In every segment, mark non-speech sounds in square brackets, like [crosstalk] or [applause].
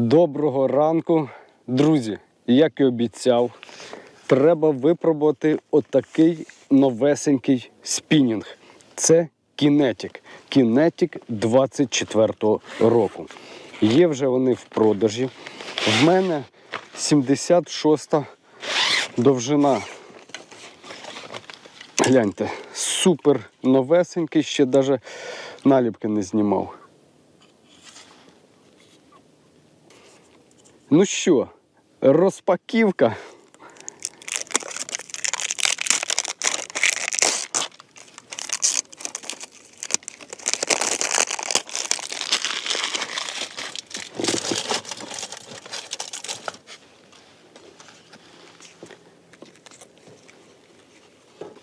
Доброго ранку, друзі. Як і обіцяв, треба випробувати отакий новесенький спінінг. Це Kinetic. Kinetic 24-го року. Є вже вони в продажі. В мене 76-та довжина. Гляньте, супер новесенький, ще навіть наліпки не знімав. Ну що, розпаківка.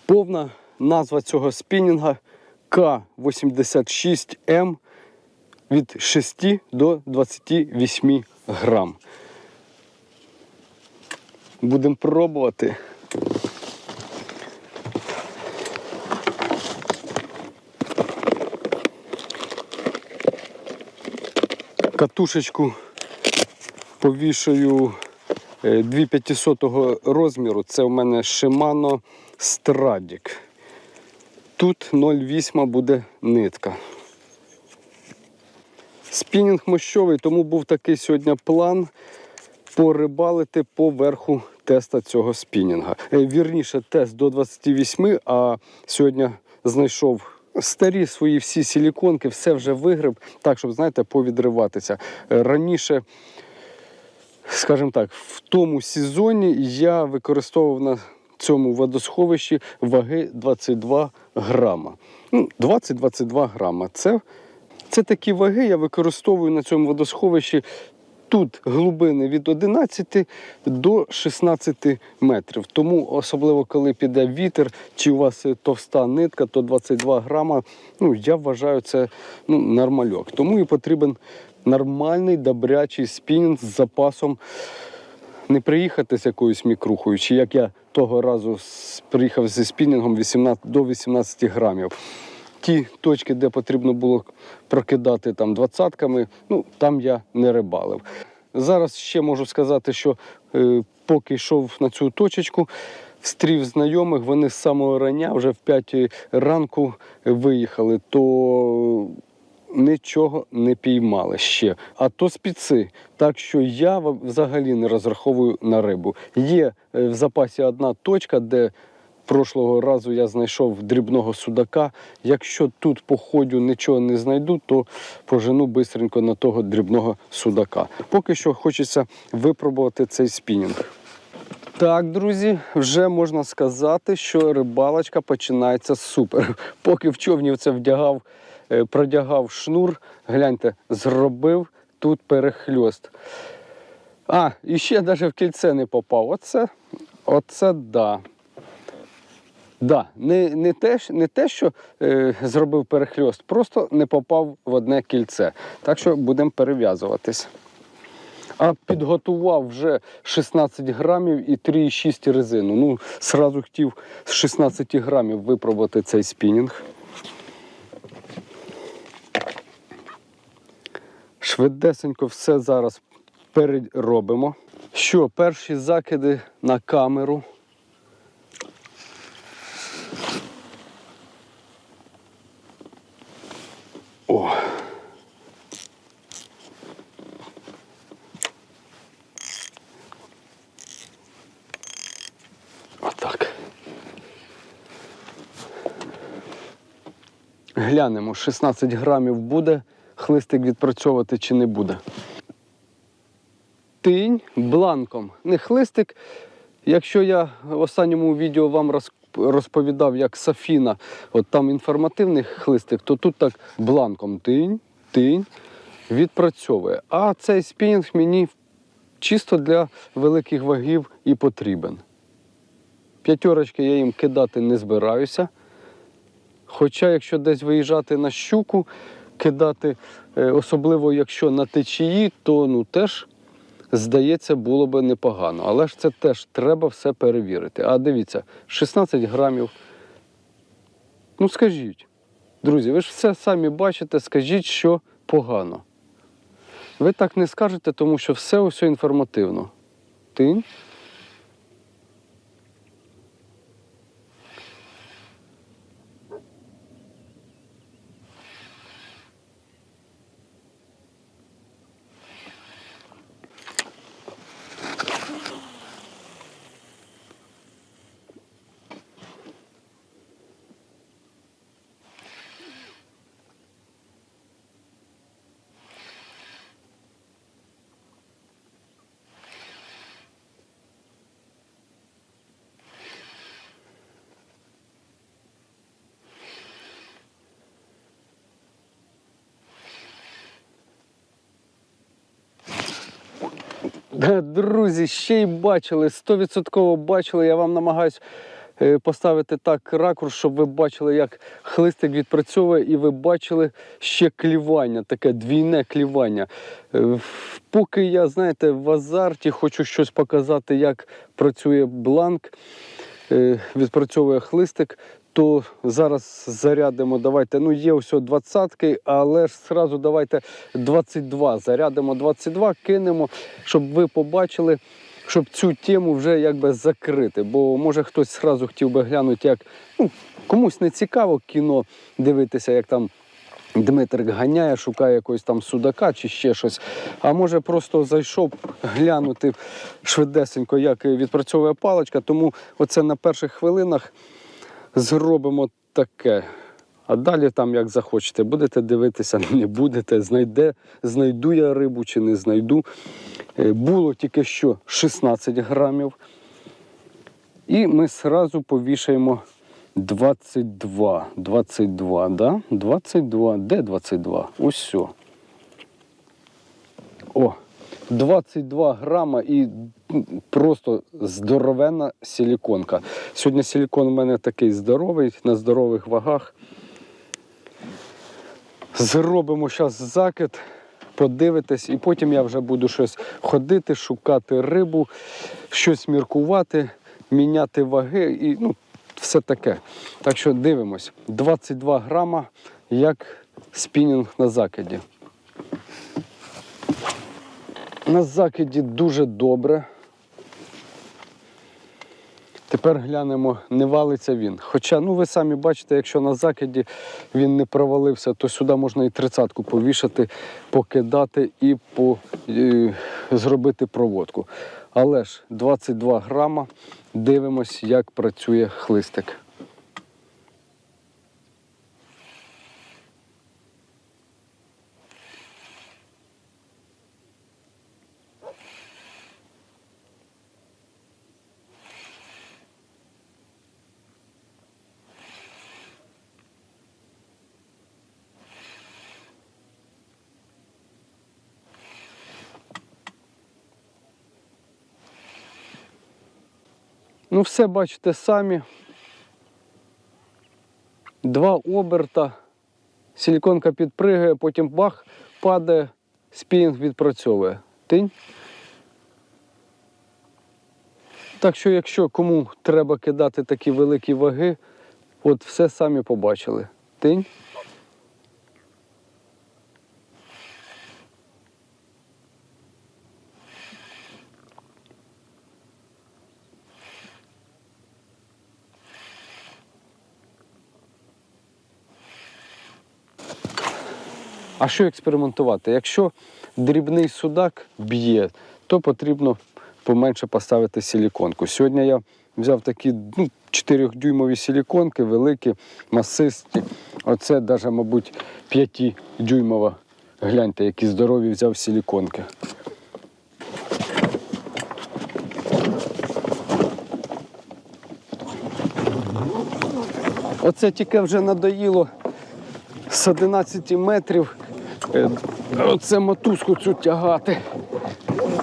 Повна назва цього спінінга К86М від 6 до 28 грам. Будемо пробувати. Катушечку повішаю е, 2500 розміру. Це в мене Shimano Stradic. Тут 0,8 буде нитка. Спінінг мощовий, тому був такий сьогодні план порибалити по верху теста цього спінінга. Е, Вірніше, тест до 28, а сьогодні знайшов старі свої всі силіконки, все вже вигреб, так, щоб, знаєте, повідриватися. Е, Раніше, скажімо так, в тому сезоні я використовував на цьому водосховищі ваги 22 грама. Ну, 20-22 грама. Це це такі ваги я використовую на цьому водосховищі. Тут глибини від 11 до 16 метрів. Тому, особливо коли піде вітер, чи у вас товста нитка, то 22 грама. Ну, я вважаю, це ну, нормальок. Тому і потрібен нормальний добрячий спінінг з запасом. Не приїхати з якоюсь мікрухою, чи як я того разу приїхав зі спінінгом 18, до 18 грамів ті точки, де потрібно було прокидати там двадцятками, ну там я не рибалив. Зараз ще можу сказати, що е, поки йшов на цю точечку, встрів знайомих, вони з самого рання, вже в 5 ранку виїхали, то нічого не піймали ще. А то спіци. Так що я взагалі не розраховую на рибу. Є е, в запасі одна точка, де Прошлого разу я знайшов дрібного судака. Якщо тут по ходу нічого не знайду, то пожену бистренько на того дрібного судака. Поки що хочеться випробувати цей спінінг. Так, друзі, вже можна сказати, що рибалочка починається супер. Поки в човні це вдягав, е, продягав шнур, гляньте, зробив тут перехльост. А, і ще навіть в кільце не попав. Оце, оце да. Да, не, не, те, не те, що е, зробив перехльост, просто не попав в одне кільце. Так що будемо перев'язуватись. А підготував вже 16 грамів і 3,6 резину. Ну, сразу хотів з 16 грамів випробувати цей спінінг. Швидесенько все зараз переробимо. Що, перші закиди на камеру. Глянемо, 16 грамів буде хлистик відпрацьовувати чи не буде. Тинь бланком. Не хлистик. Якщо я в останньому відео вам розповідав, як Сафіна, от там інформативний хлистик, то тут так бланком тинь, тинь відпрацьовує. А цей спінінг мені чисто для великих вагів і потрібен. П'ятерочки я їм кидати не збираюся. Хоча, якщо десь виїжджати на щуку, кидати, е, особливо якщо на течії, то ну теж, здається, було би непогано. Але ж це теж треба все перевірити. А дивіться, 16 грамів. Ну скажіть, друзі, ви ж все самі бачите, скажіть, що погано. Ви так не скажете, тому що все усе інформативно. Тинь. [laughs] Друзі, ще й бачили, 100% бачили. Я вам намагаюсь е, поставити так ракурс, щоб ви бачили, як хлистик відпрацьовує, і ви бачили ще клівання, таке двійне клівання. Е, Поки я, знаєте, в азарті хочу щось показати, як працює бланк, відпрацьовує хлистик. То зараз зарядимо, давайте, ну є ось 20 але ж зразу давайте 22. Зарядимо 22, кинемо, щоб ви побачили, щоб цю тему вже якби закрити. Бо може хтось зразу хотів би глянути, як ну, комусь не цікаво кіно дивитися, як там Дмитрик ганяє, шукає якогось там судака чи ще щось. А може просто зайшов глянути швидесенько, як відпрацьовує паличка. Тому оце на перших хвилинах зробимо таке. А далі там як захочете, будете дивитися, не будете, знайде, знайду я рибу чи не знайду. Е, Було тільки що 16 грамів. І ми сразу повішаємо 22. 22, да? 22. Де 22? Ось все. О, 22 грама і просто здоровенна силіконка. Сьогодні силікон у мене такий здоровий, на здорових вагах. Зробимо зараз закид, подивитесь, і потім я вже буду щось ходити, шукати рибу, щось міркувати, міняти ваги і ну, все таке. Так що дивимось. 22 грама, як спінінг на закиді. На закиді дуже добре. Тепер глянемо, не валиться він. Хоча, ну ви самі бачите, якщо на закиді він не провалився, то сюди можна і тридцятку повішати, покидати і по, е, зробити проводку. Але ж 22 грама, дивимось, як працює хлистик. Ну, все бачите самі. Два оберта, силіконка підпригає, потім бах, падає, спінінг відпрацьовує. Тинь. Так що, якщо кому треба кидати такі великі ваги, от все самі побачили. Тинь. А що експериментувати? Якщо дрібний судак б'є, то потрібно поменше поставити силіконку. Сьогодні я взяв такі ну, 4-дюймові силіконки, великі, масисті. Оце навіть, мабуть, 5-дюймова. Гляньте, які здорові взяв силіконки. Оце тільки вже надоїло з 11 метрів. Е, Оце мотузку цю тягати.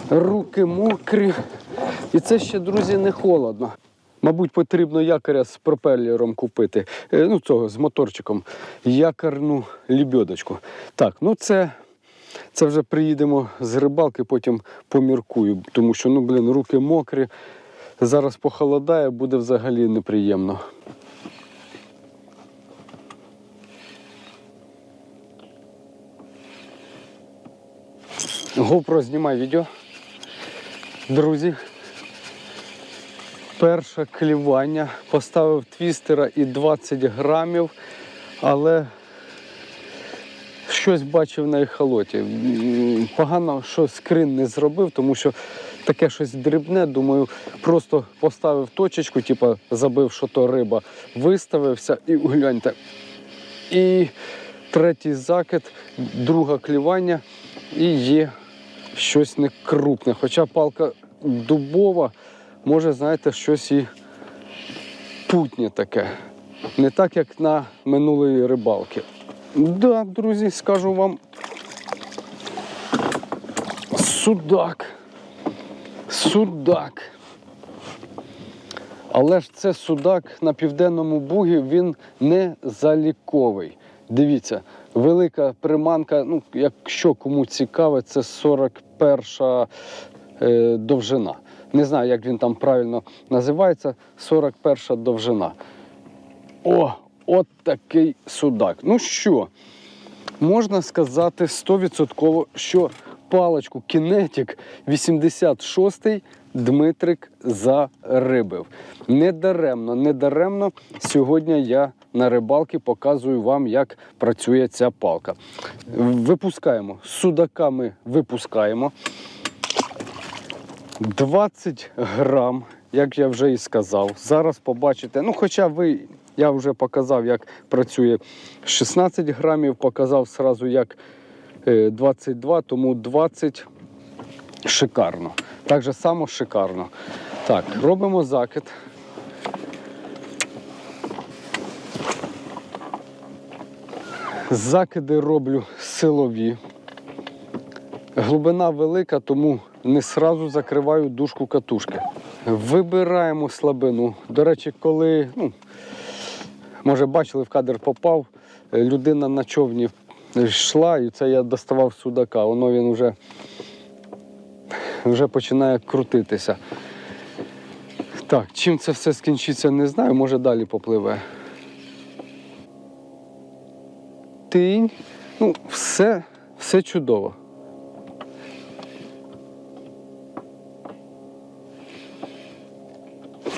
Руки мокрі. І це ще, друзі, не холодно. Мабуть, потрібно якоря з пропелером купити. Е, Ну, цього з моторчиком. Якорну лібьодочку. Так, ну це, це вже приїдемо з рибалки, потім поміркую. Тому що, ну, блін, руки мокрі. Зараз похолодає, буде взагалі неприємно. GoPro знімай відео. Друзі. Перше клівання. Поставив твістера і 20 грамів, але щось бачив на ехолоті. Погано, що скрин не зробив, тому що таке щось дрібне. Думаю, просто поставив точечку, типу забив, що то риба, виставився і гляньте. І третій закид, друге клівання, і є щось не крупне. Хоча палка дубова, може, знаєте, щось і путнє таке. Не так, як на минулої рибалки. Да, друзі, скажу вам. Судак. Судак. Але ж це судак на південному бугі, він не заліковий. Дивіться, велика приманка, ну, якщо кому цікаве, це 41 е, довжина. Не знаю, як він там правильно називається. 41 довжина. О, от такий судак. Ну що, можна сказати 100%, що паличку Кінетік 86-й Дмитрик зарибив. Недаремно, недаремно сьогодні я на рибалки показую вам, як працює ця палка. Випускаємо. Судака ми випускаємо. 20 грам, як я вже і сказав. Зараз побачите. Ну, хоча ви, я вже показав, як працює 16 грамів, показав сразу, як е, 22, тому 20 шикарно. Так же само шикарно. Так, робимо закид. Закиди роблю силові. Глибина велика, тому не сразу закриваю дужку катушки. Вибираємо слабину. До речі, коли, ну, може, бачили, в кадр попав, е, людина на човні йшла, і це я доставав судака. Воно він вже, вже починає крутитися. Так, чим це все скінчиться, не знаю, може далі попливе. Тинь. Ну, все, все чудово.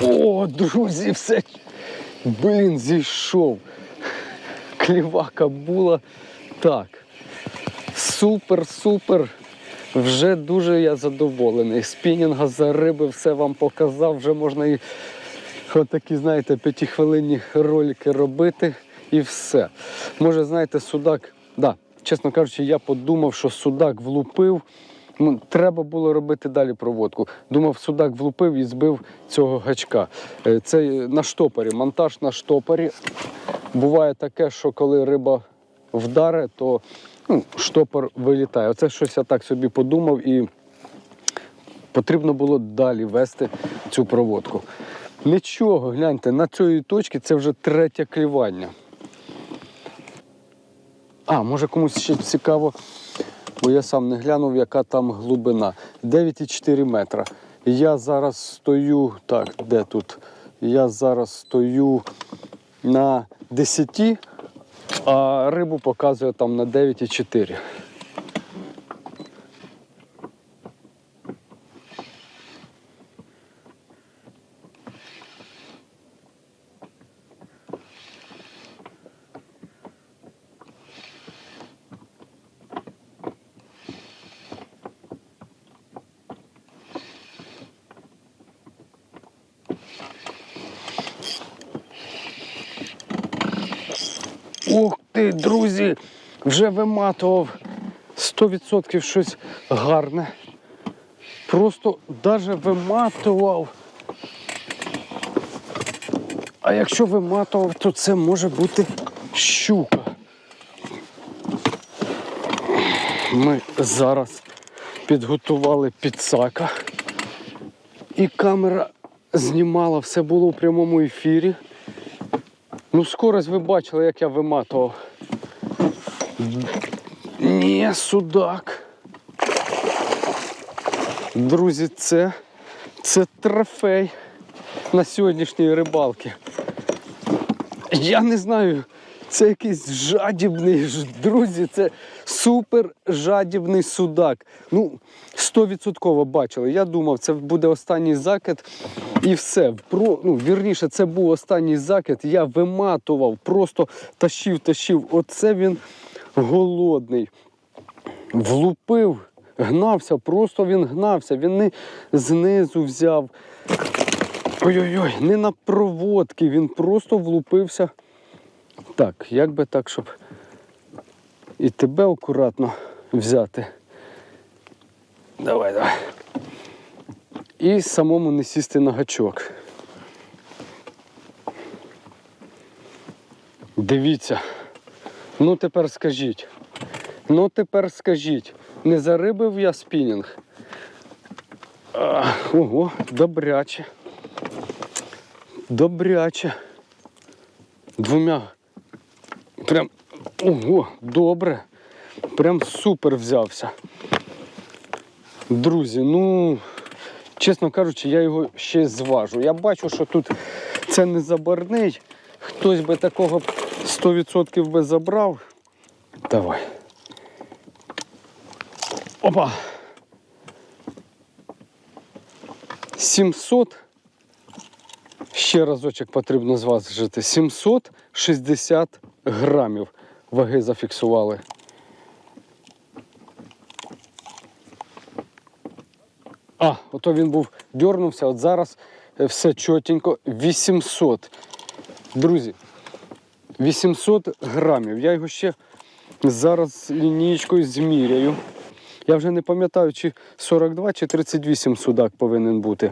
О, друзі, все. Блін, зійшов. Клівака була. Так. Супер, супер. Вже дуже я задоволений. Спінінга за риби все вам показав. Вже можна і отакі, знаєте, п'ятихвилинні ролики робити і все. Може, знаєте, судак, да, чесно кажучи, я подумав, що судак влупив. Ну, треба було робити далі проводку. Думав, судак влупив і збив цього гачка. Е, Це на штопорі, монтаж на штопорі. Буває таке, що коли риба вдаре, то ну, штопор вилітає. Оце щось я так собі подумав і потрібно було далі вести цю проводку. Нічого, гляньте, на цій точці це вже третє клівання. А, може комусь ще цікаво, бо я сам не глянув, яка там глибина. 9,4 метра. Я зараз стою, так, де тут? Я зараз стою на 10, а рибу показує там на 9,4. Ух ти, друзі! Вже виматував 100% щось гарне. Просто даже виматував. А якщо виматував, то це може бути щука. Ми зараз підготували підсака. І камера знімала, все було в прямому ефірі. Ну, скорость ви бачили, як я виматував. Ні, судак. Друзі, це, це трофей на сьогоднішній рибалці. Я не знаю, Це якийсь жадібний, друзі, це супер жадібний судак. Ну, 100% бачили. Я думав, це буде останній закид і все. Про, ну, вірніше, це був останній закид. Я виматував, просто тащив, тащив. Оце він голодний. Влупив, гнався, просто він гнався. Він не знизу взяв. Ой-ой-ой, не на проводки, він просто влупився. Так, як би так, щоб і тебе акуратно взяти. Давай, давай. І самому не сісти на гачок. Дивіться. Ну тепер скажіть. Ну тепер скажіть. Не зарибив я спінінг. Ого, добряче. Добряче. Двома. Прям. Ого, добре. Прям супер взявся. Друзі, ну, чесно кажучи, я його ще зважу. Я бачу, що тут це не забарний. Хтось би такого 100% би забрав. Давай. Опа. 700. Ще разочок потрібно зважити. 760 грамів ваги зафіксували. А, ото він був дьорнувся, от зараз е, все чотенько. 800. Друзі, 800 грамів. Я його ще зараз лінійкою зміряю. Я вже не пам'ятаю, чи 42, чи 38 судак повинен бути.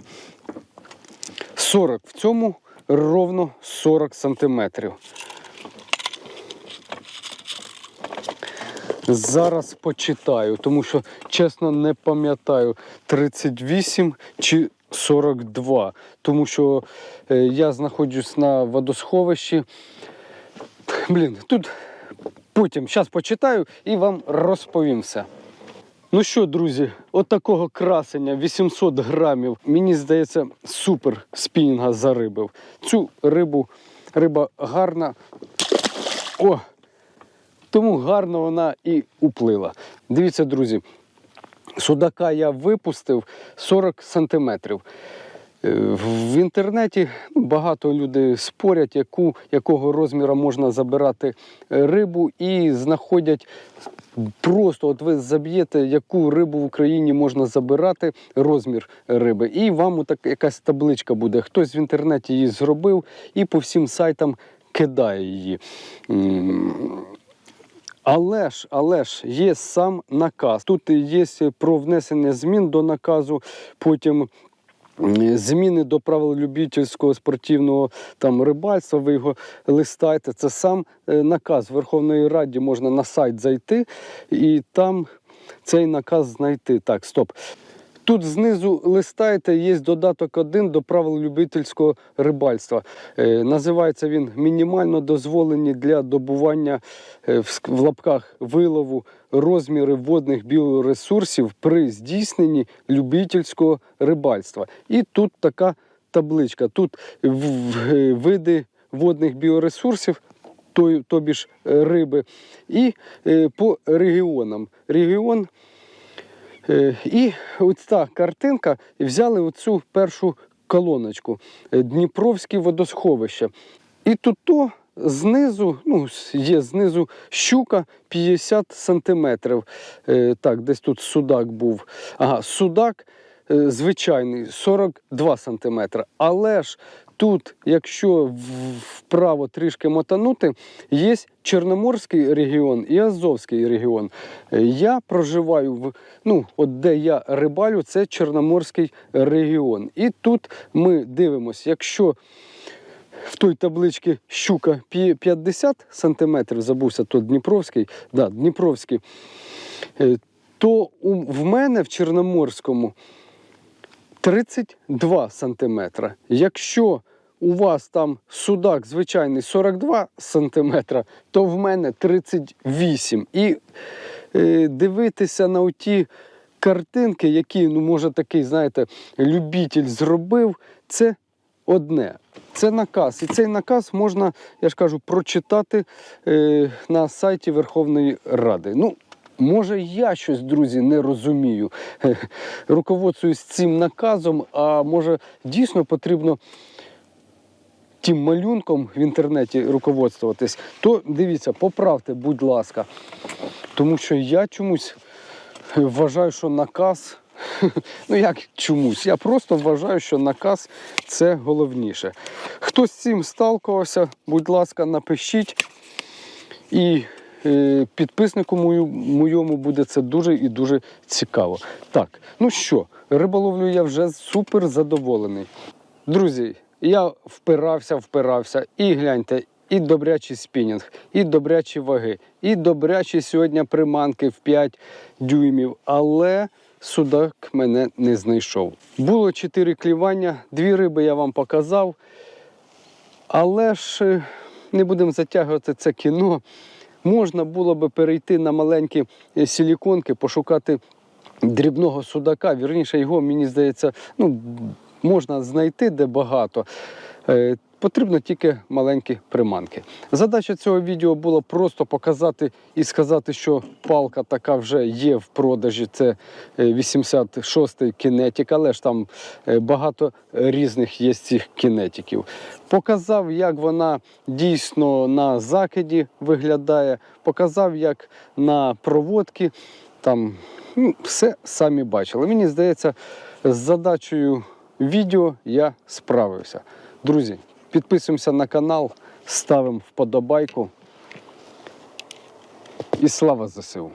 40. В цьому ровно 40 сантиметрів. Зараз почитаю, тому що чесно не пам'ятаю 38 чи 42, тому що е, я знаходжусь на водосховищі. Блін, тут потім зараз почитаю і вам розповім все. Ну що, друзі, от такого красення 800 грамів. Мені здається, супер спінінга зарибив. Цю рибу, риба гарна. О! Тому гарно вона і уплила. Дивіться, друзі, судака я випустив 40 сантиметрів. Е, В інтернеті багато людей спорять, яку, якого розміру можна забирати е, рибу, і знаходять просто, от ви заб'єте, яку рибу в Україні можна забирати, розмір риби. І вам отак якась табличка буде. Хтось в інтернеті її зробив і по всім сайтам кидає її. Але ж, але ж є сам наказ. Тут є про внесення змін до наказу, потім зміни до правил любительського спортивного там рибальства. Ви його листаєте. Це сам е, наказ Верховної Ради. Можна на сайт зайти і там цей наказ знайти. Так, стоп. Тут знизу листаєте, є додаток 1 до правил любительського рибальства. Е, називається він мінімально дозволені для добування е, в, лапках вилову розміри водних біоресурсів при здійсненні любительського рибальства. І тут така табличка. Тут е, види водних біоресурсів. Тобі ж риби, і по регіонам. Регіон І ось ця картинка взяли оцю першу колоночку е, Дніпровське водосховище. І тут то знизу, ну, є знизу щука 50 сантиметрів. Е, Так, десь тут судак був. Ага, судак е, звичайний 42 сантиметри. Але ж тут, якщо вправо трішки мотанути, є Чорноморський регіон і Азовський регіон. Е, Я проживаю в ну, от де я рибалю, це Чорноморський регіон. І тут ми дивимося, якщо в той табличці щука 50 сантиметрів, забувся, то Дніпровський, да, Дніпровський, е, то в мене в Чорноморському 32 сантиметра. Якщо у вас там судак звичайний 42 сантиметра, то в мене 38. І е, дивитися на ті картинки, які, ну, може, такий, знаєте, любитель зробив, це одне. Це наказ. І цей наказ можна, я ж кажу, прочитати е, на сайті Верховної Ради. Ну, може, я щось, друзі, не розумію. [laughs] Руководствуюсь цим наказом, а може дійсно потрібно тим малюнком в інтернеті руководствуватись, то дивіться, поправте, будь ласка. Тому що я чомусь вважаю, що наказ. [laughs] Ну як чомусь? Я просто вважаю, що наказ це головніше. Хто з цим сталкувався, будь ласка, напишіть. І підписнику мою, моєму буде це дуже і дуже цікаво. Так, ну що, риболовлю я вже супер задоволений. Друзі, я впирався, впирався, і гляньте, і добрячий спінінг, і добрячі ваги, і добрячі сьогодні приманки в 5 дюймів. Але судак мене не знайшов. Було 4 клівання, дві риби я вам показав. Але ж е, не будемо затягувати це кіно. Можна було би перейти на маленькі е, силіконки, пошукати дрібного судака. Вірніше, його, мені здається, ну, можна знайти де багато. Е, Потрібно тільки маленькі приманки. Задача цього відео була просто показати і сказати, що палка така вже є в продажі. Це е, 86-й кінетик, але ж там е, багато різних є цих кінетиків. Показав, як вона дійсно на закиді виглядає, показав, як на проводці. Там ну, все самі бачили. Мені здається, з задачею відео я справився. Друзі, підписуємося на канал, ставимо вподобайку. І слава ЗСУ!